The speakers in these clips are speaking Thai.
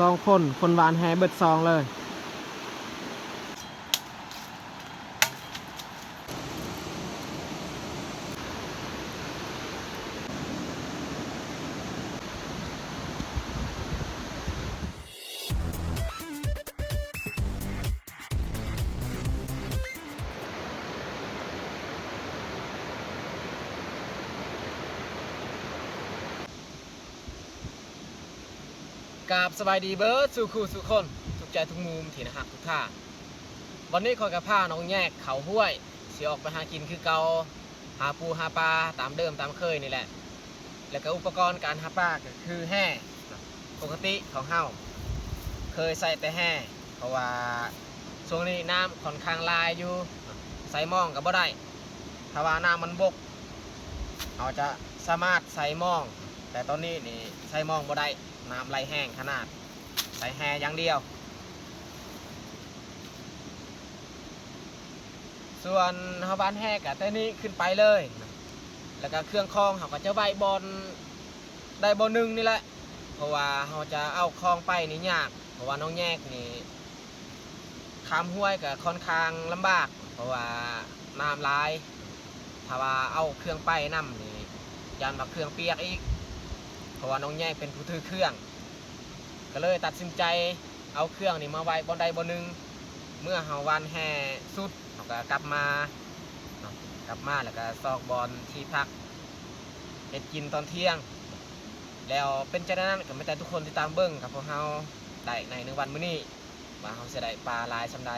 สองคน คนหวานแฮเบิดซองเลย สบายดีเบิร์ดสู่คู่สู่คนทุกใจทุกมุมที่นะฮักทุกท่าวันนี้คอยกับผ้าน้องแยกเขาห้วยเสิออกไปหากินคือเกาหาปูหาปลาตามเดิมตามเคยนี่แหละ แล้วก็อุปกรณ์การหาปลาก็คือแห่ปกติของเฮาเคยใส่แต่แห่เพราะว่าช่วงนี้น้ำค่อนข้างลายอยู่ใส่หมองกับบ่ได้ถ้าว่าน้ำมันบกเราจะสามารถใส่หมอง แต่ตอนนี้นี่ใส่หมองบ่ได้ น้ำไหลแห้งขนาดใส่แฮอย่างเดียว ส่วนเฮาบ้านแห่กับแต่นี้ขึ้นไปเลย แล้วก็เครื่องคลองเขาก็จะใบบอลได้บอลหนึ่งนี่แหละ เพราะว่าเขาจะเอาคลองไปนี่ยาก เพราะว่าน้องแยกนี่ข้ามห้วยกับค่อนข้างลำบาก เพราะว่าน้ำลายถ้าว่าเอาเครื่องไปนํนี่ยานมาเครื่องเปียกอีก เพราะว่าน้องแยกเป็นผู้ถือเครื่อง ก็เลยตัดสินใจเอาเครื่องนี่มาไว้บนใดบนหนึ่งเมื่อเฮาวันแห่สุดเขาก็กลับมากลับมาแล้วก็ซอกบอลที่พักเฮ็ดกินตอนเที่ยง แล้วเป็นใจนั้นก็ไม่แต่ทุกคนที่ตามเบิ้งกับพวกเฮาได้ในหนึ่งวันมื้อนี้ว่าเฮาจะได้ปลาลายสำใด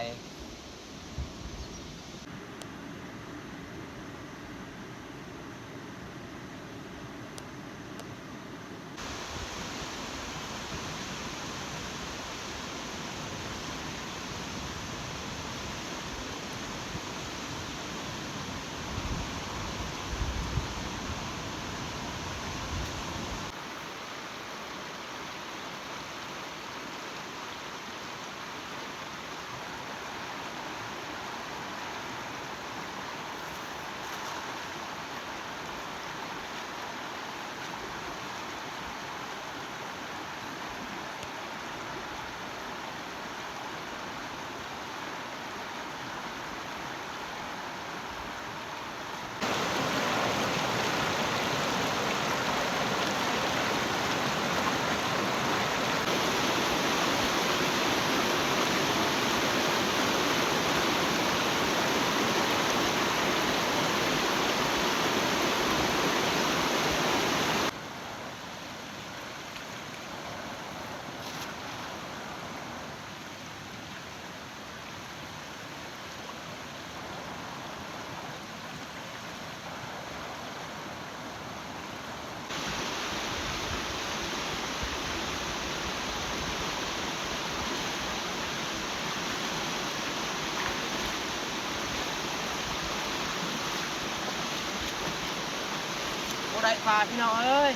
ปลาพี่น้องเอ้ย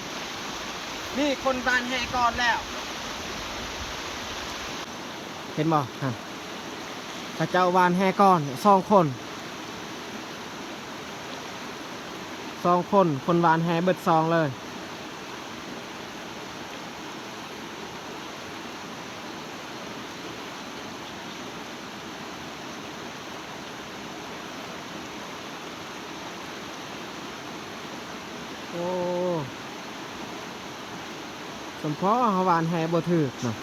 นี่คนบานแห่ก่อนแล้ว เห็นบ่ฮะพระเจ้าวานแห่ก่อนสองคนสองคนคนวานแห่เบิดซองเลย โอ้ สมพอเฮาวานแฮบ่ถือเนาะ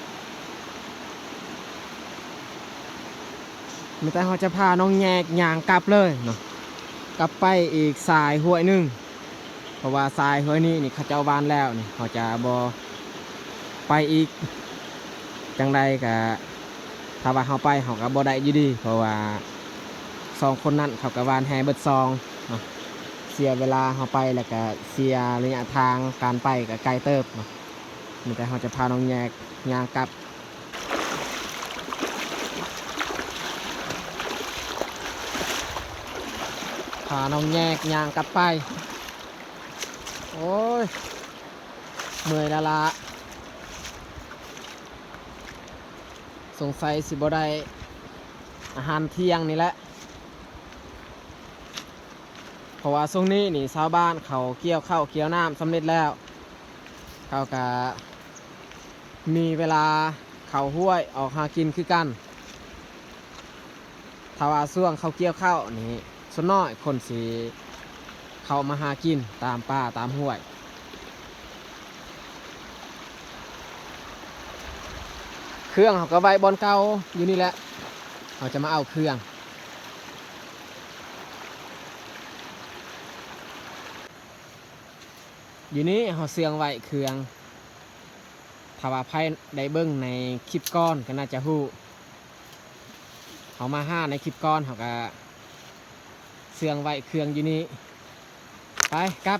มีแต่เขาจะพาน้องแยกยางกลับเลยเนาะกลับไปอีกสายห้วยหนึ่งเพราะว่าสายห้วยนี้นี่เขาเจ้าวานแล้วนี่เขาจะบอไปอีกจังใดกะถ้าว่าเขาไปเขาก็บ่ได้อยู่ดี เพราะว่าสองคนนั้นเขาก็วานแฮเบิดซองเนาะเสียเวลาเขาไปแล้วก็เสียระยะทางการไปกับไกลเติบเนาะ มีแต่เขาจะพาน้องแยกยางกลับพาน้องแยกยางกลับไป โอ้ยเมื่อยละละสงสัยสิบ่ได้อาหารเที่ยงนี่แหละ เพราะว่าช่วงนี้นี่ชาวบ้านเขาเกี่ยวข้าวเกี่ยวน้ำสำเร็จแล้ว เขาก็ มีเวลาเขาห้วยออกหากินคือกันถ้าวาช่วงเขาเกี่ยวข้าวนี่ส่วนน้อยคนสีเขามาหากินตามป่าตามห้วยเครื่องเขาก็ไว้บอลเก่าอยู่นี่แหละเขาจะมาเอาเครื่อง อยู่นี้เขาเสียงไว้เครื่อง ถ้าว่าไพ่ได้เบิ้งในคลิปก้อนก็น่าจะฮู้เขามาห้าในคลิปก้อนเขาก็เสียงไว้เครื่องอยู่นี้ไปครับ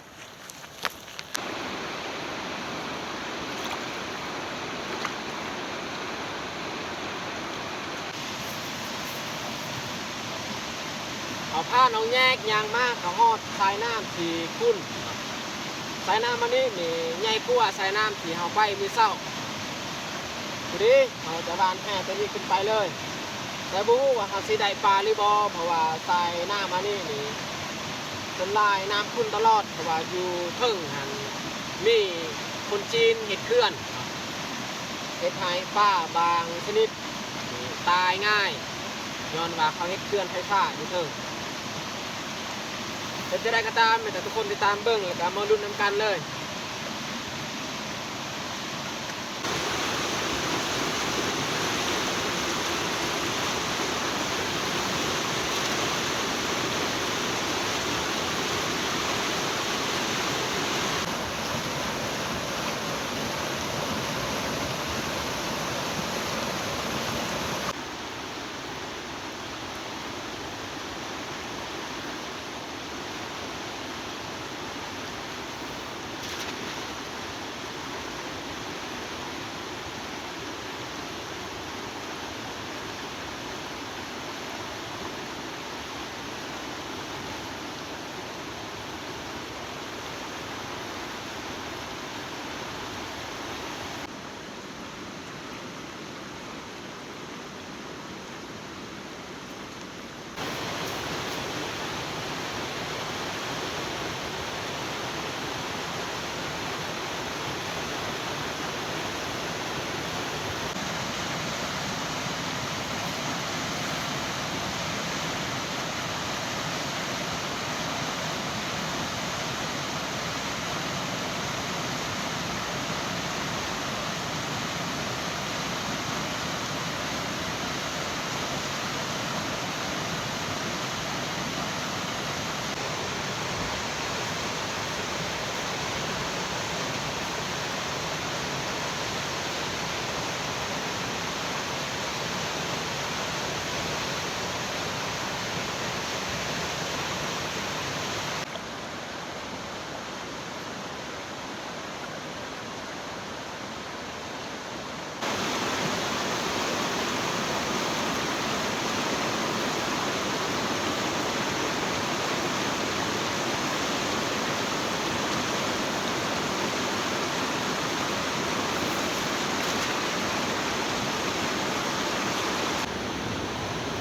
เอาผ้าน้องแยกยางมากเขาหอดสายน้ำที่คุ้นสายน้ำมันนี่นี่ใหญ่กว่าสายน้ำที่เขาไปมือเศร้า ทีนี้เขาจะบานแห่ตัวนี้ขึ้นไปเลย แต่บรูว่าเขาสิได้ปลาหรือบอเพราะว่าสายหน้ำมันนี่นี่เป็นลายน้ำคุ้นตลอดเพราะว่าอยู่เพิ่งหันมีคนจีนเห็ดเคลื่อนเห็ดไห้ป้าบางชนิดตายง่ายย้อนว่าเขาเห็ดเคลื่อนไฟฟ้าอยู่เพิ่งเป็นจะได้ก็ตามแต่ทุกคนติดตามเบิ้งแล้วก็มาลุ้นนำกันเลย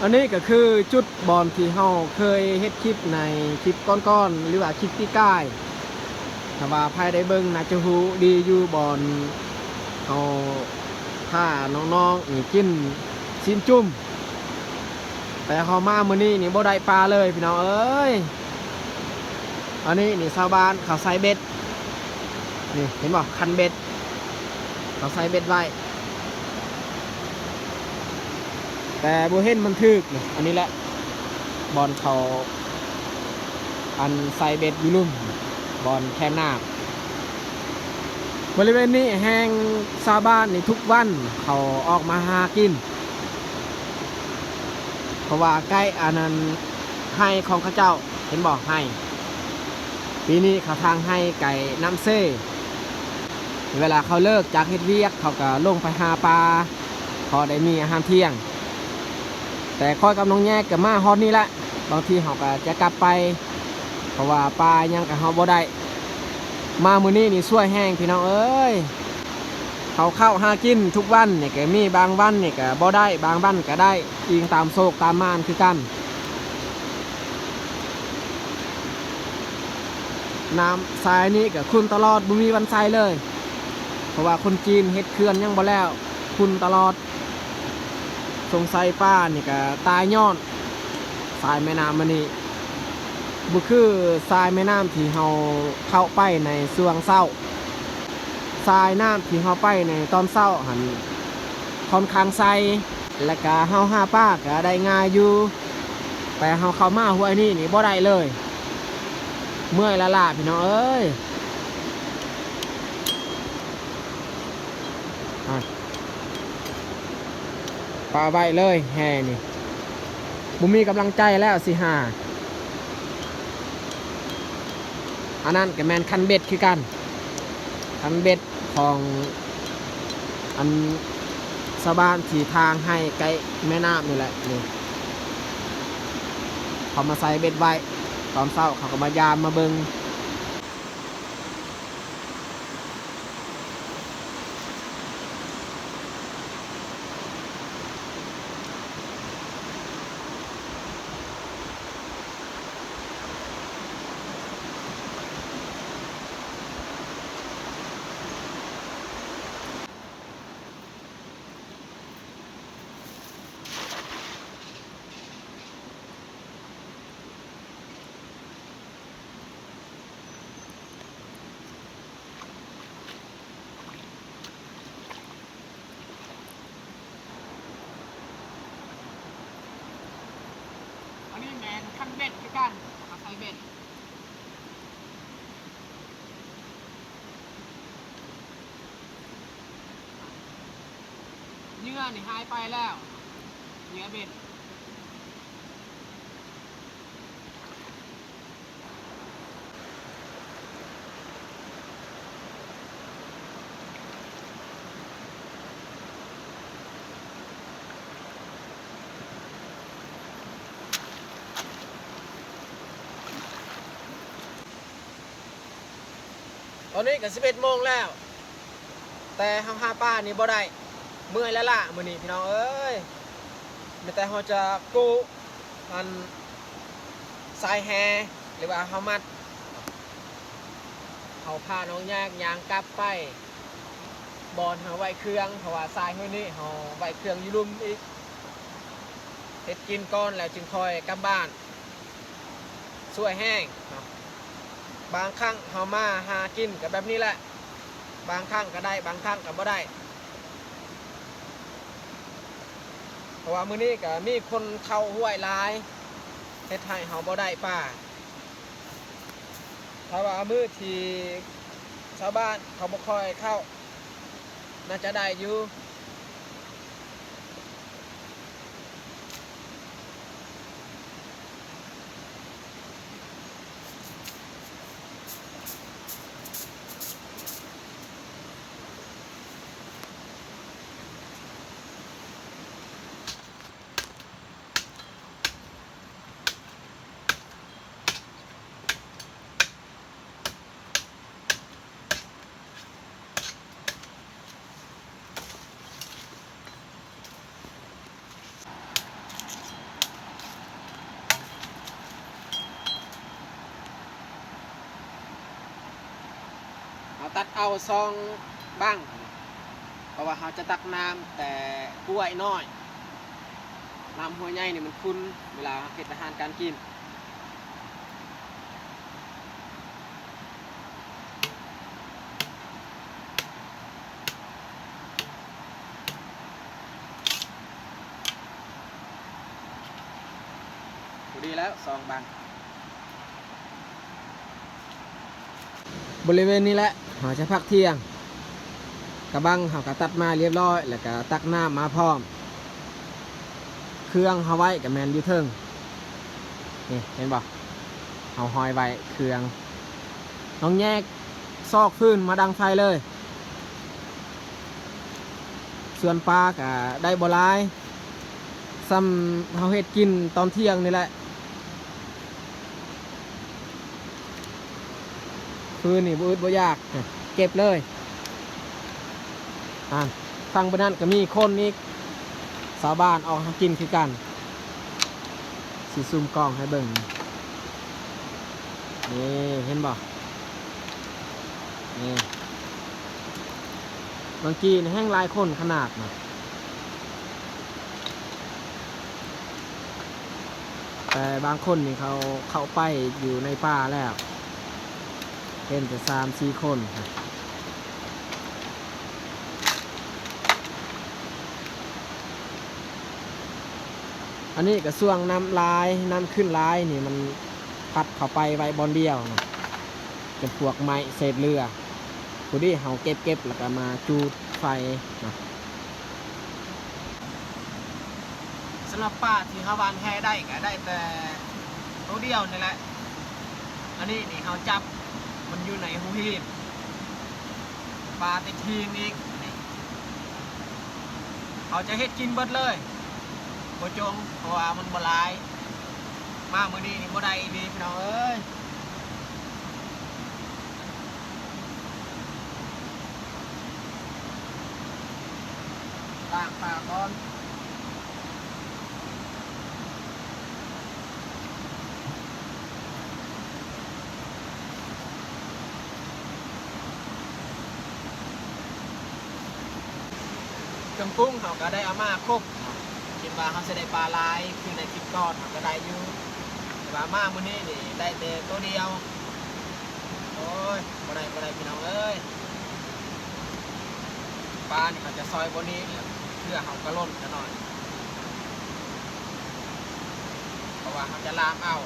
อันนี้ก็คือจุดบอลที่เฮาเคยเฮ็ดคลิปในคลิปก้อนๆหรือว่าคลิปที่ใกล้ถ้าว่าภายได้เบิ่งน่าจะฮู้ดีอยู่บอลเฮาถ้าน้องๆนี่กินชิ้นจุ่มแต่เฮามามื้อนี้นี่บ่ได้ปลาเลยพี่น้องเอ้ยอันนี้นี่ชาวบ้านเขาใส่เบ็ดนี่เห็นบ่คันเบ็ดเขาใส่เบ็ดไว้ แต่บเห็นมันทึกอันนี้แหละบอลเขาอันไซเบ็ดอยูลุ่มบอลแคมนาบบริเวณนี้แห้งชาบ้านในทุกวันเขาออกมาหากิน เพราะว่าใกล้อันนั้นให้ของข้าเจ้าเห็นบอกให้ ปีนี้เขาทางให้ไก่น้ำเซ่เวลาเขาเลิกจากเฮ็ดเวียกเขาก็ลงไปหาปลาพอได้มีอาหารเที่ยง แต่ค่อยกับน้องแยกกับมาฮอดนี่แหละบางทีเขาก็จะกลับไป เพราะว่าปลายังกับเขาบ่ได้มามือนี้นี่ช่วยแห้งพี่น้องเอ้ยเขาเข้าหากินทุกวันเนี่ยก็มีบางวันเนี่ยก็บ่ได้บางวันก็ได้อิงตามโศกตามม่านคือกันน้ำทรายนี้ก็คุณตลอดบ่มีวันทรายเลย เพราะว่าคนจีนเฮ็ดเขื่อนยังบ่แล้ว คุณตลอด สงสัยป้านี่ก็ตายย้อนสายแม่น้ำมันนี่บุคือทรายแม่น้ำที่เฮาเข้าไปในส่วงเศร้าทรายน้ำที่เฮาไปในตอนเศร้าหันค่อนข้างใสและก็เฮาห้าป้าก็ได้ง่ายอยู่ แต่เฮาเข้ามาห้วยนี่นี่บ่ได้เลย เมื่อยละล่ะพี่น้องเอ้ยอะ ปลาใบเลยแห่นี่บุมีกำลังใจแล้วสิหาอันนั้นกับแมนคันเบ็ดคือกัน คันเบ็ดของอันสบานถีทางให้ไกลแม่น้ำนี่แหละนี่เขามาใส่เบ็ดไว้ ตอนเศร้าเขาก็มายามมาเบิงอันนี้แมนคันเบ็ดคือกันมาใส่เบ็ดเหยื่ อนี่หายไปแล้วเหยื่อเบ็ดตอนนี้ก็11โมงแล้ว แต่ห้าห้าป้านี่บ่ได้ เมื่อยแล้วล่ะมื้อนี้พี่น้องเอ้ยมีแต่เราจะกู้อันสายแฮหรือว่าเฮามัดเขาพาน้องแยกยางกลับไปบอลเฮาไว้เครื่องเพราะว่าทรายเฮานี่เฮาไว้เครื่องอยู่ลุมอีกเฮ็ดกินก่อนแล้วจึงค่อยกลับบ้านช่วยแห้งบางครั้งเฮามาหากินกับแบบนี้แหละ บางครั้งก็ได้บางครั้งก็บ่ได้ เพราะว่ามื้อนี้ก็มีคนเข้าห้วยลายเฮ็ดให้เฮาบ่ได้ป่าถ้าว่ามื้อที่ชาวบ้านเขาบ่ค่อยเข้าน่าจะได้อยู่ เอาตัดเอาซองบ้าง เพราะว่าเขาจะตักน้ำแต่ป่วยน้อยน้ำหัวใหญ่นี่มันคุ้นเวลาเฮ็ดอาหารการกินดีแล้วซองบางบริเวณนี้แหละ เราจะพักเที่ยง กระบังเขาก็ตัดมาเรียบร้อย แล้วก็ตักน้ำมาพร้อม เครื่องเขาไว้กับแมนยูเทิงนี่เห็นบ่เอาหอยไว้เครื่องน้องแยกซอกฟื้นมาดังไฟเลย ส่วนปลาก็ได้บลายซ้ำเขาเฮ็ดกินตอนเที่ยงนี่แหละ คืนนี่บ่อดบ่ยาก เก็บเลยอ่าทางบนนั้นก็มีคนนี่สาวบ้านออกกินคือกันสีซูมกล้องให้เบิ่งนี่เห็นบ่นี่บางกีนแห้งลายคนขนาดนะแต่บางคนนี่เขาเข้าไปอยู่ในป่าแล้ว เป็นแต่สามสี่คนครับอันนี้กระส่วงน้ำลายน้ำขึ้นลายนี่มันพัดเข้าไปไว้บอลเดียวนะเป็นพวกไม้เศษเรือผู้ที่เขาเก็บเก็บแล้วก็มาจูดไฟนะสำหรับป้าที่เขาบานแพ้ได้ก็ได้แต่ตัวเดียวนี่แหละ อันนี้นี่เขาจับ มันอยู่ในหูหีบปลาติดทีมอีกเขาจะเฮ็ดกินเบิดเลยโบจงเพราะว่ามันบลาย มามือนี้นี่บ่ได้ดีพี่น้องเอ้ยล้างปลาก่อน รื่องปรุงเขาก็ได้เอามาครบคิดว่าเขาจะได้ปลาลายคือในคลิปก่อนเขาก็ได้อยู่แต่ว่ามามื้อนี้นี่ได้แต่ตัวเดียวโอ้ยบ่ได้บ่ได้พี่น้องเอ้ยปลานี่เขาจะซอยบนนี้เพื่อเขากระล่นจะหน่อยเพราะว่าเขาจะลามเอา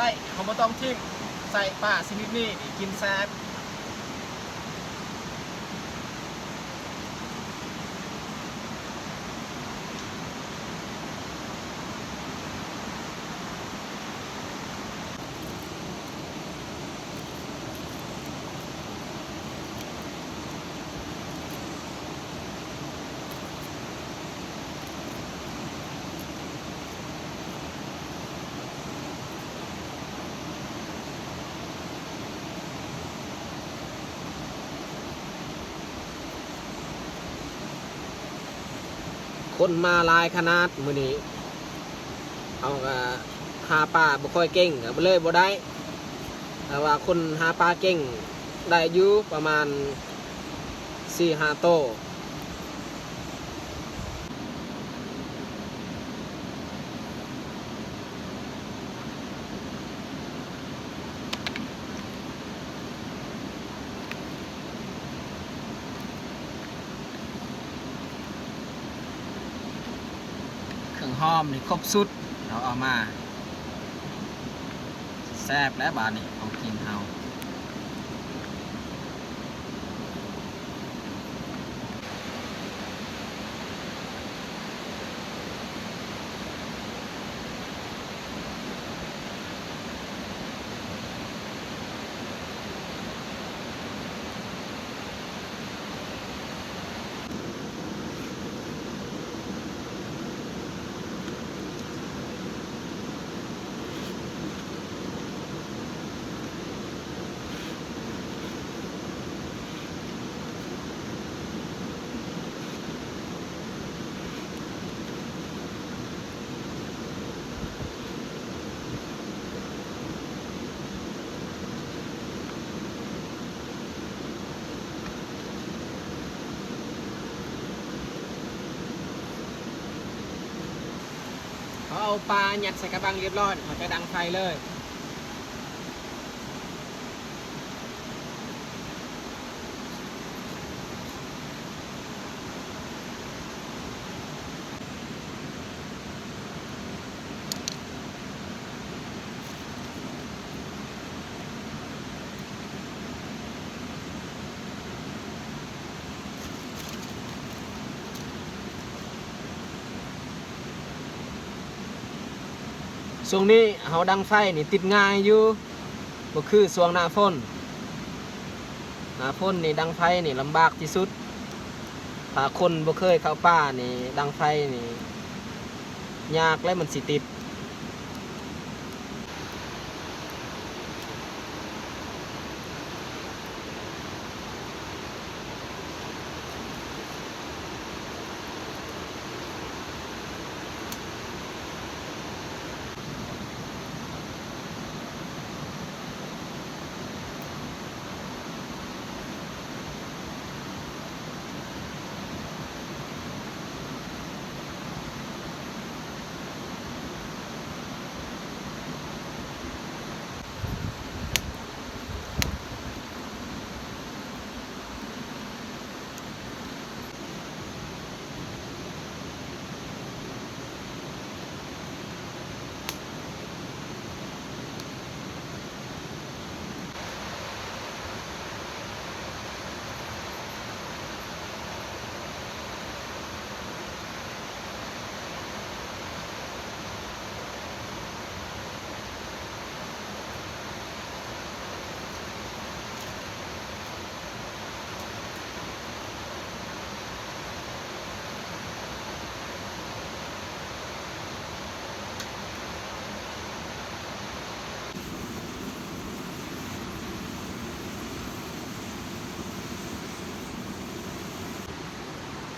ใส่เขาบ่ต้องทิ้งใส่ป่าชนิดนี้นี่กินแซ่บ คนมาลายขนาดมือนี้เอาก็หาปลาบ่ค่อยเก่งก็เลยบ่ได้แต่ว่าคนหาปลาเก่งได้อยู่ประมาณสี่ฮาโต องหอมนี่ครบสุดเราเอามาแซ่บและบาดนี่ เขาเอาปลาหยัดใส่กระบังเรียบร้อยเขาจะดังไฟเลย ช่วงนี้เขาดังไฟนี่ติดง่ายอยู่ก็คือช่วงหน้าฝนหน้าฝนนี่ดังไฟนี่ลำบากที่สุดถ้าคนบ่เคยเข้าป่านี่ดังไฟนี่ยากและมันสิติด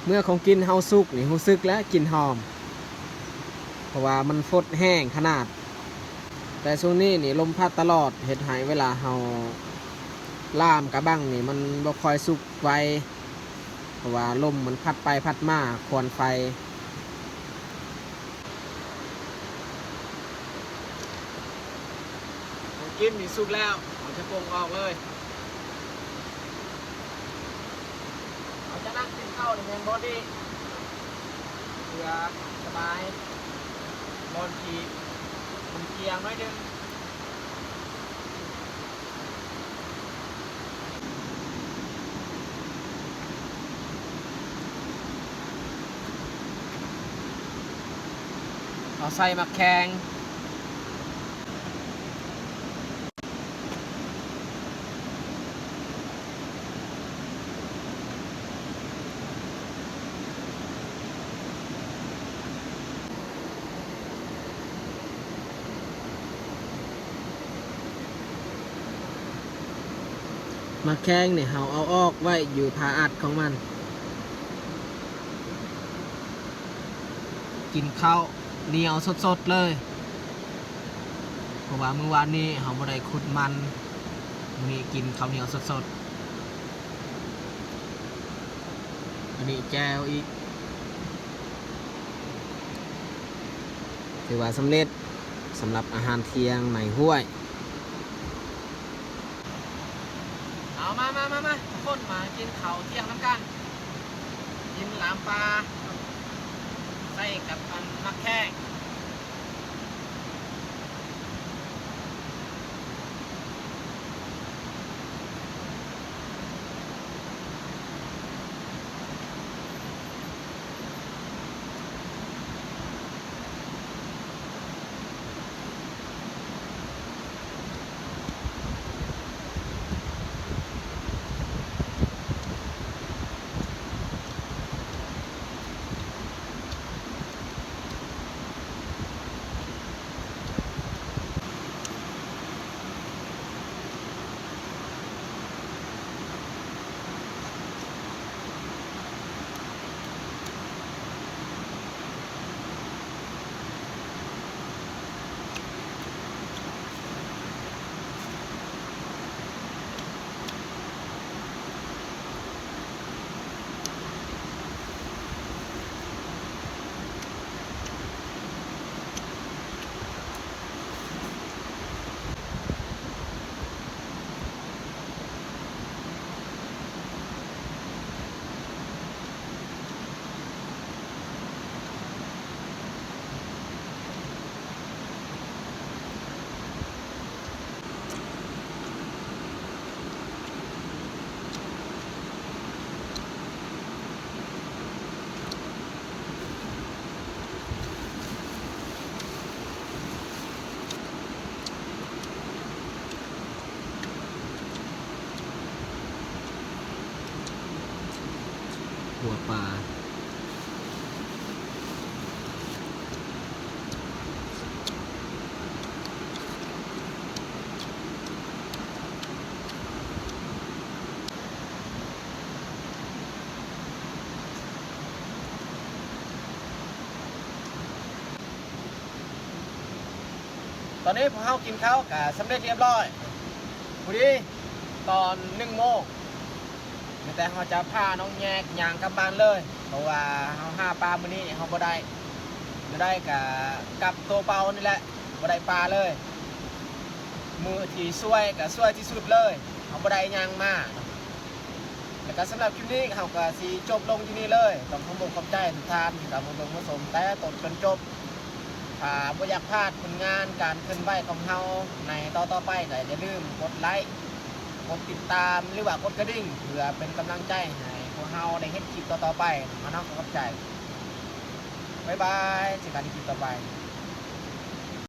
เมื่อของกินเฮาสุกนี่รู้สึกแล้วกลินหอม เพราะว่ามันฟดแห้งขนาด แต่ช่วงนี้นี่ลมพัดตลอดเห็ดหายเวลาเฮาล่ามกระบังนี่มันบ่ค่อยสุกไวเพราะว่าลมมันพัดไปพัดมาควนไฟของกินนี่สุกแล้วเอาจะปรุงออกเลยเอาจะ นั่งกินข้าวในแมนบอดี้เพื่อสบายบอลขีดมันเกียงหน้อยนึงเอาใส่มาแข็ง แข้งเนี่ยเขาเอาออกไว้อยู่ผาอัดของมัน กินข้าวเหนียวสดๆเลย เพราะว่าเมื่อวานนี้เขาบ่ได้ขุดมันมีกินข้าวเหนียวสดๆ อันนี้แจวอีกถือว่าสำเร็จสำหรับอาหารเที่ยงในห้วย เอา มามามาคนมากินข้าวเที่ยงน้ำกัน กินหลามปลาใส่กับอันมักแข้ง ตอนนี้พวกเขากินข้าวกับสำเร็จเรียบร้อยพอดีตอนหนึ่งโมงแต่เขาจะพาน้องแยกยางกลับบ้านเลย เพราะว่าเขาห้าปลามื้อนี้เขาบ่ได้บ่ได้กับกับตัวเป่านี่แหละบ่ได้ปลาเลย มือที่ช่วยกับช่วยที่สุดเลยเขาบ่ได้ยางมาแล้วก็สำหรับคลิปนี้เขาก็สีจบลงที่นี่เลย ต้องขอบคุณขอบใจทุกท่านที่ตามมาชมมาชมแต่ต้นจนจบ ถ้าบ่อยากพลาดผลงานการเคลื่อนไหวของเฮาในต่อต่อไปก็อย่าลืมกดไลค์กดติดตามหรือว่ากดกระดิ่งเพื่อเป็นกำลังใจให้พวกเฮาได้เห็นคลิปต่อๆไปมาน้องขอบใจบ๊ายบายเจอกันในคลิปต่อไป